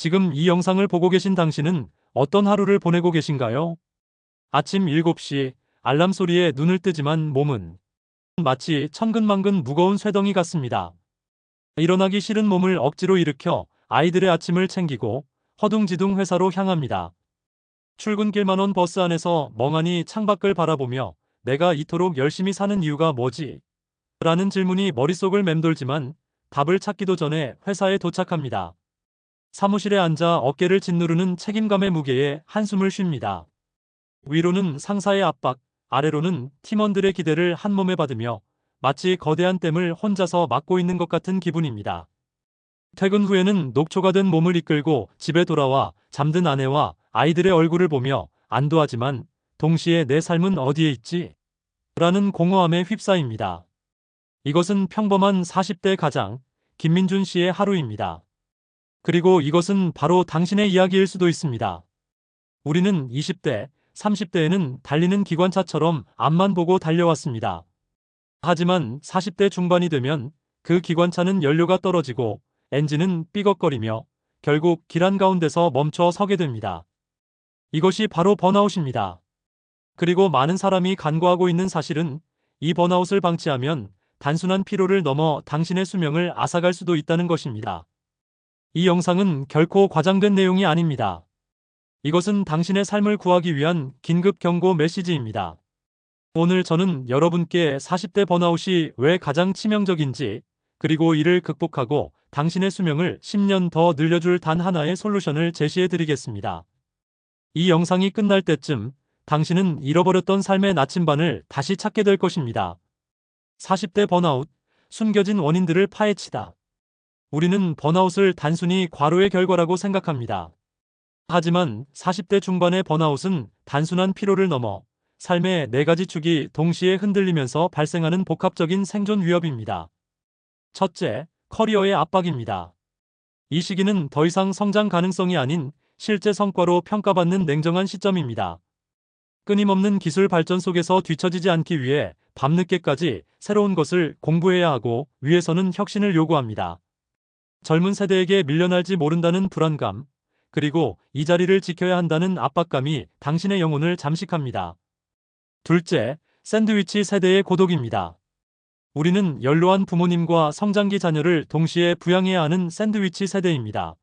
지금 이 영상을 보고 계신 당신은 어떤 하루를 보내고 계신가요? 아침 7시 알람 소리에 눈을 뜨지만 몸은 마치 천근만근 무거운 쇠덩이 같습니다. 일어나기 싫은 몸을 억지로 일으켜 아이들의 아침을 챙기고 허둥지둥 회사로 향합니다. 출근길만 온 버스 안에서 멍하니 창밖을 바라보며 내가 이토록 열심히 사는 이유가 뭐지? 라는 질문이 머릿속을 맴돌지만 답을 찾기도 전에 회사에 도착합니다. 사무실에 앉아 어깨를 짓누르는 책임감의 무게에 한숨을 쉽니다. 위로는 상사의 압박, 아래로는 팀원들의 기대를 한 몸에 받으며 마치 거대한 댐을 혼자서 막고 있는 것 같은 기분입니다. 퇴근 후에는 녹초가 된 몸을 이끌고 집에 돌아와 잠든 아내와 아이들의 얼굴을 보며 안도하지만 동시에 내 삶은 어디에 있지? 라는 공허함에 휩싸입니다. 이것은 평범한 40대 가장 김민준 씨의 하루입니다. 그리고 이것은 바로 당신의 이야기일 수도 있습니다. 우리는 20대, 30대에는 달리는 기관차처럼 앞만 보고 달려왔습니다. 하지만 40대 중반이 되면 그 기관차는 연료가 떨어지고 엔진은 삐걱거리며 결국 길 한가운데서 멈춰 서게 됩니다. 이것이 바로 번아웃입니다. 그리고 많은 사람이 간과하고 있는 사실은 이 번아웃을 방치하면 단순한 피로를 넘어 당신의 수명을 앗아갈 수도 있다는 것입니다. 이 영상은 결코 과장된 내용이 아닙니다. 이것은 당신의 삶을 구하기 위한 긴급 경고 메시지입니다. 오늘 저는 여러분께 40대 번아웃이 왜 가장 치명적인지, 그리고 이를 극복하고 당신의 수명을 10년 더 늘려줄 단 하나의 솔루션을 제시해 드리겠습니다. 이 영상이 끝날 때쯤 당신은 잃어버렸던 삶의 나침반을 다시 찾게 될 것입니다. 40대 번아웃, 숨겨진 원인들을 파헤치다. 우리는 번아웃을 단순히 과로의 결과라고 생각합니다. 하지만 40대 중반의 번아웃은 단순한 피로를 넘어 삶의 네 가지 축이 동시에 흔들리면서 발생하는 복합적인 생존 위협입니다. 첫째, 커리어의 압박입니다. 이 시기는 더 이상 성장 가능성이 아닌 실제 성과로 평가받는 냉정한 시점입니다. 끊임없는 기술 발전 속에서 뒤처지지 않기 위해 밤늦게까지 새로운 것을 공부해야 하고 위에서는 혁신을 요구합니다. 젊은 세대에게 밀려날지 모른다는 불안감, 그리고 이 자리를 지켜야 한다는 압박감이 당신의 영혼을 잠식합니다. 둘째, 샌드위치 세대의 고독입니다. 우리는 연로한 부모님과 성장기 자녀를 동시에 부양해야 하는 샌드위치 세대입니다.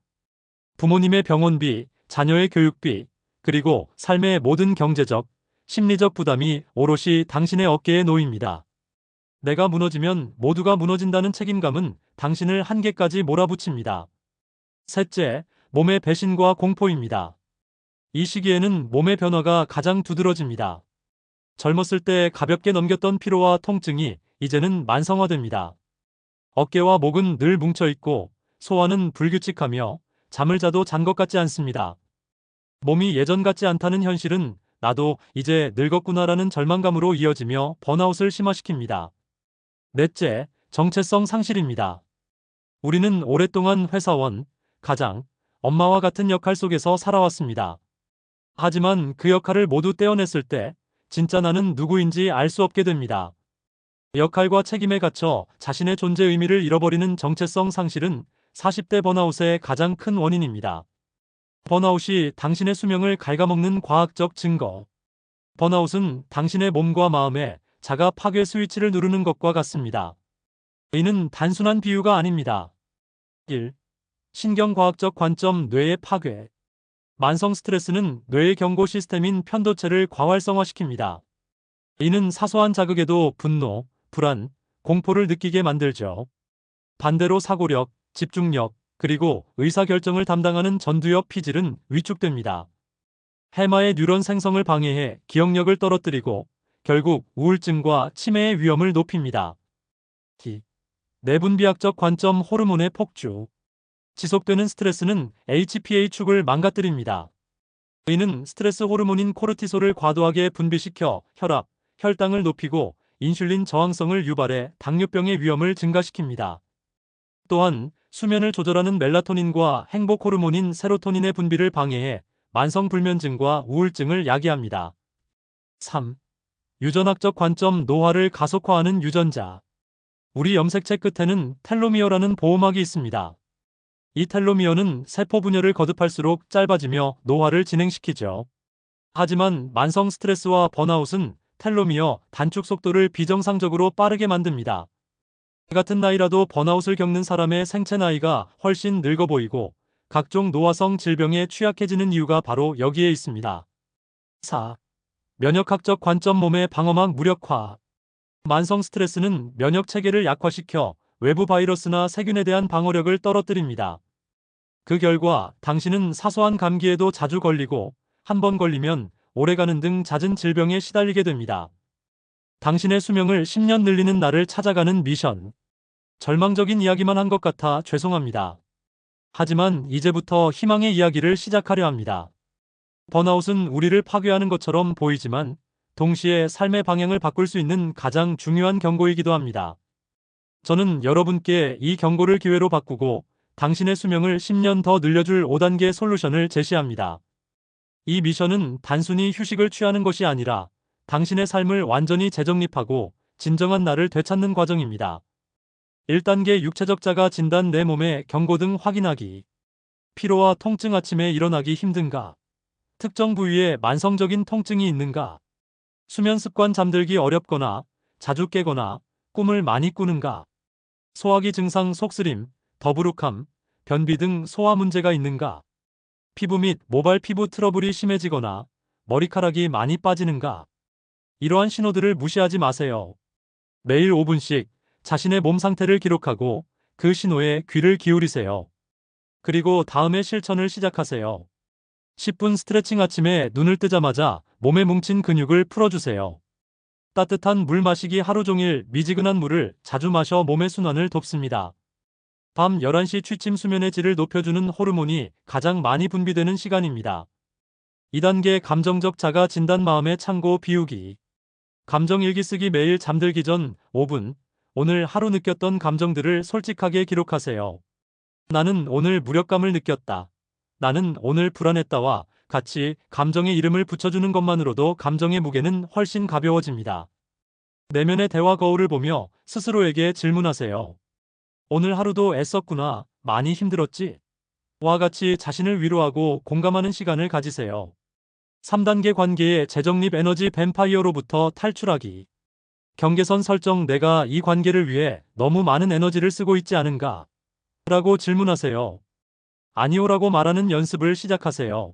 부모님의 병원비, 자녀의 교육비, 그리고 삶의 모든 경제적, 심리적 부담이 오롯이 당신의 어깨에 놓입니다. 내가 무너지면 모두가 무너진다는 책임감은 당신을 한계까지 몰아붙입니다. 셋째, 몸의 배신과 공포입니다. 이 시기에는 몸의 변화가 가장 두드러집니다. 젊었을 때 가볍게 넘겼던 피로와 통증이 이제는 만성화됩니다. 어깨와 목은 늘 뭉쳐있고 소화는 불규칙하며 잠을 자도 잔 것 같지 않습니다. 몸이 예전 같지 않다는 현실은 나도 이제 늙었구나라는 절망감으로 이어지며 번아웃을 심화시킵니다. 넷째, 정체성 상실입니다. 우리는 오랫동안 회사원, 가장, 엄마와 같은 역할 속에서 살아왔습니다. 하지만 그 역할을 모두 떼어냈을 때 진짜 나는 누구인지 알 수 없게 됩니다. 역할과 책임에 갇혀 자신의 존재 의미를 잃어버리는 정체성 상실은 40대 번아웃의 가장 큰 원인입니다. 번아웃이 당신의 수명을 갉아먹는 과학적 증거. 번아웃은 당신의 몸과 마음에 자가 파괴 스위치를 누르는 것과 같습니다. 이는 단순한 비유가 아닙니다. 1. 신경과학적 관점 뇌의 파괴. 만성 스트레스는 뇌의 경고 시스템인 편도체를 과활성화시킵니다. 이는 사소한 자극에도 분노, 불안, 공포를 느끼게 만들죠. 반대로 사고력, 집중력, 그리고 의사결정을 담당하는 전두엽 피질은 위축됩니다. 해마의 뉴런 생성을 방해해 기억력을 떨어뜨리고 결국 우울증과 치매의 위험을 높입니다. 기. 내분비학적 관점 호르몬의 폭주. 지속되는 스트레스는 HPA축을 망가뜨립니다. 이는 스트레스 호르몬인 코르티솔을 과도하게 분비시켜 혈압, 혈당을 높이고 인슐린 저항성을 유발해 당뇨병의 위험을 증가시킵니다. 또한 수면을 조절하는 멜라토닌과 행복 호르몬인 세로토닌의 분비를 방해해 만성 불면증과 우울증을 야기합니다. 3. 유전학적 관점 노화를 가속화하는 유전자. 우리 염색체 끝에는 텔로미어라는 보호막이 있습니다. 이 텔로미어는 세포 분열을 거듭할수록 짧아지며 노화를 진행시키죠. 하지만 만성 스트레스와 번아웃은 텔로미어 단축 속도를 비정상적으로 빠르게 만듭니다. 같은 나이라도 번아웃을 겪는 사람의 생체 나이가 훨씬 늙어 보이고 각종 노화성 질병에 취약해지는 이유가 바로 여기에 있습니다. 4. 면역학적 관점 몸의 방어막 무력화. 만성 스트레스는 면역 체계를 약화시켜 외부 바이러스나 세균에 대한 방어력을 떨어뜨립니다. 그 결과 당신은 사소한 감기에도 자주 걸리고 한 번 걸리면 오래가는 등 잦은 질병에 시달리게 됩니다. 당신의 수명을 10년 늘리는 날을 찾아가는 미션. 절망적인 이야기만 한 것 같아 죄송합니다. 하지만 이제부터 희망의 이야기를 시작하려 합니다. 번아웃은 우리를 파괴하는 것처럼 보이지만 동시에 삶의 방향을 바꿀 수 있는 가장 중요한 경고이기도 합니다. 저는 여러분께 이 경고를 기회로 바꾸고 당신의 수명을 10년 더 늘려줄 5단계 솔루션을 제시합니다. 이 미션은 단순히 휴식을 취하는 것이 아니라 당신의 삶을 완전히 재정립하고 진정한 나를 되찾는 과정입니다. 1단계 육체적 자가 진단 내 몸의 경고 등 확인하기. 피로와 통증 아침에 일어나기 힘든가? 특정 부위에 만성적인 통증이 있는가? 수면 습관 잠들기 어렵거나 자주 깨거나 꿈을 많이 꾸는가? 소화기 증상 속쓰림, 더부룩함, 변비 등 소화 문제가 있는가? 피부 및 모발 피부 트러블이 심해지거나 머리카락이 많이 빠지는가? 이러한 신호들을 무시하지 마세요. 매일 5분씩 자신의 몸 상태를 기록하고 그 신호에 귀를 기울이세요. 그리고 다음의 실천을 시작하세요. 10분 스트레칭 아침에 눈을 뜨자마자 몸에 뭉친 근육을 풀어주세요. 따뜻한 물 마시기 하루 종일 미지근한 물을 자주 마셔 몸의 순환을 돕습니다. 밤 11시 취침 수면의 질을 높여주는 호르몬이 가장 많이 분비되는 시간입니다. 2단계 감정적 자가 진단 마음의 창고 비우기. 감정 일기 쓰기 매일 잠들기 전 5분. 오늘 하루 느꼈던 감정들을 솔직하게 기록하세요. 나는 오늘 무력감을 느꼈다. 나는 오늘 불안했다와 같이 감정의 이름을 붙여주는 것만으로도 감정의 무게는 훨씬 가벼워집니다. 내면의 대화 거울을 보며 스스로에게 질문하세요. 오늘 하루도 애썼구나. 많이 힘들었지? 와 같이 자신을 위로하고 공감하는 시간을 가지세요. 3단계 관계의 재정립 에너지 뱀파이어로부터 탈출하기. 경계선 설정 내가 이 관계를 위해 너무 많은 에너지를 쓰고 있지 않은가? 라고 질문하세요. 아니오라고 말하는 연습을 시작하세요.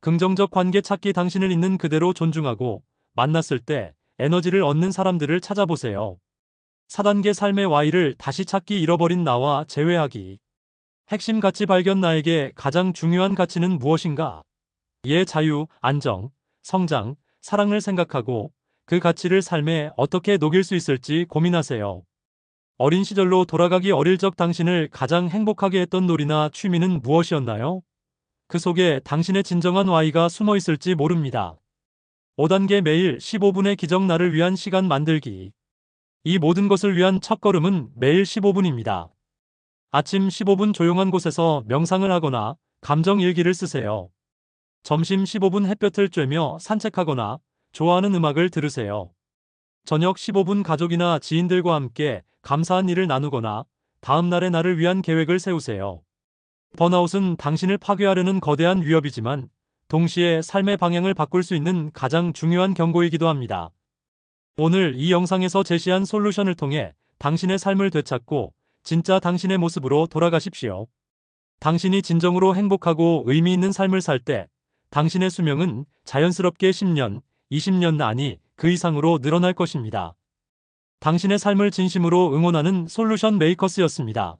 긍정적 관계 찾기 당신을 있는 그대로 존중하고 만났을 때 에너지를 얻는 사람들을 찾아보세요. 4단계 삶의 Y를 다시 찾기 잃어버린 나와 재회하기. 핵심 가치 발견 나에게 가장 중요한 가치는 무엇인가? 예 자유, 안정, 성장, 사랑을 생각하고 그 가치를 삶에 어떻게 녹일 수 있을지 고민하세요. 어린 시절로 돌아가기 어릴 적 당신을 가장 행복하게 했던 놀이나 취미는 무엇이었나요? 그 속에 당신의 진정한 Y가 숨어 있을지 모릅니다. 5단계 매일 15분의 기적 나를 위한 시간 만들기. 이 모든 것을 위한 첫걸음은 매일 15분입니다. 아침 15분 조용한 곳에서 명상을 하거나 감정 일기를 쓰세요. 점심 15분 햇볕을 쬐며 산책하거나 좋아하는 음악을 들으세요. 저녁 15분 가족이나 지인들과 함께 감사한 일을 나누거나 다음 날의 나를 위한 계획을 세우세요. 번아웃은 당신을 파괴하려는 거대한 위협이지만 동시에 삶의 방향을 바꿀 수 있는 가장 중요한 경고이기도 합니다. 오늘 이 영상에서 제시한 솔루션을 통해 당신의 삶을 되찾고 진짜 당신의 모습으로 돌아가십시오. 당신이 진정으로 행복하고 의미 있는 삶을 살 때 당신의 수명은 자연스럽게 10년, 20년 아니 그 이상으로 늘어날 것입니다. 당신의 삶을 진심으로 응원하는 솔루션 메이커스였습니다.